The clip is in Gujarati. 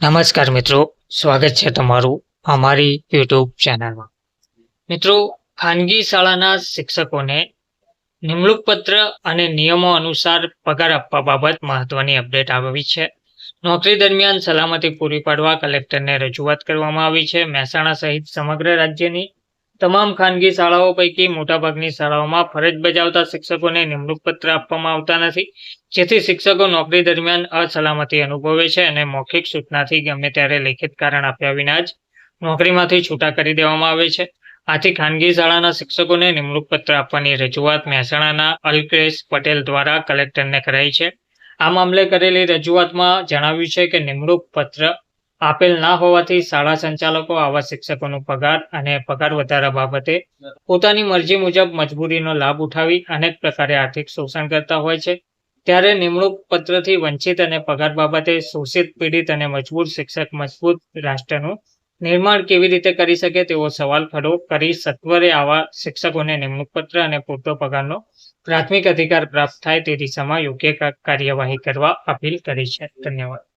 નમસ્કાર મિત્રો, સ્વાગત છે તમારું અમારી યુટ્યુબ ચેનલમાં. મિત્રો, ખાનગી શાળાના શિક્ષકોને નિમણૂક પત્ર અને નિયમો અનુસાર પગાર આપવા બાબત મહત્વની અપડેટ આવી છે. નોકરી દરમિયાન સલામતી પૂરી પાડવા કલેક્ટરને રજૂઆત કરવામાં આવી છે. મહેસાણા સહિત સમગ્ર રાજ્યની તમામ ખાનગી શાળાઓ પૈકી મોટાભાગની શાળાઓમાં ફરજ બજાવતા શિક્ષકોને નિમણૂક પત્ર આપવામાં આવતા નથી, જેથી શિક્ષકો નોકરી દરમિયાન અસલામતી અનુભવે છે અને મૌખિક સૂચનાથી ગમે ત્યારે લેખિત કારણ આપ્યા વિના જ નોકરીમાંથી છૂટા કરી દેવામાં આવે છે. આથી ખાનગી શાળાના શિક્ષકોને નિમણૂક પત્ર આપવાની રજૂઆત મહેસાણાના અલ્કેશ પટેલ દ્વારા કલેક્ટરને કરાઈ છે. આ મામલે કરેલી રજૂઆતમાં જણાવ્યું છે કે નિમણૂક પત્ર આપેલ ના હોવાથી શાળા સંચાલકો, આવા શિક્ષકોનો પગાર અને પગાર વધારા બાબતે પોતાની મરજી મુજબ મજબૂરીનો લાભ ઉઠાવી અનેક પ્રકારે આર્થિક શોષણ કરતા હોય છે. ત્યારે નિમણૂક પત્રથી વંચિત અને પગાર બાબતે શોષિત, પીડિત અને મજબૂર શિક્ષક મજબૂત રાષ્ટ્રનું નિર્માણ કેવી રીતે કરી શકે તેવો સવાલ ખડો કરી સત્વરે આવા શિક્ષકોને નિમણૂક પત્ર અને પૂરતો પગારનો પ્રાથમિક અધિકાર પ્રાપ્ત થાય તે દિશામાં યોગ્ય કાર્યવાહી કરવા અપીલ કરી છે. ધન્યવાદ.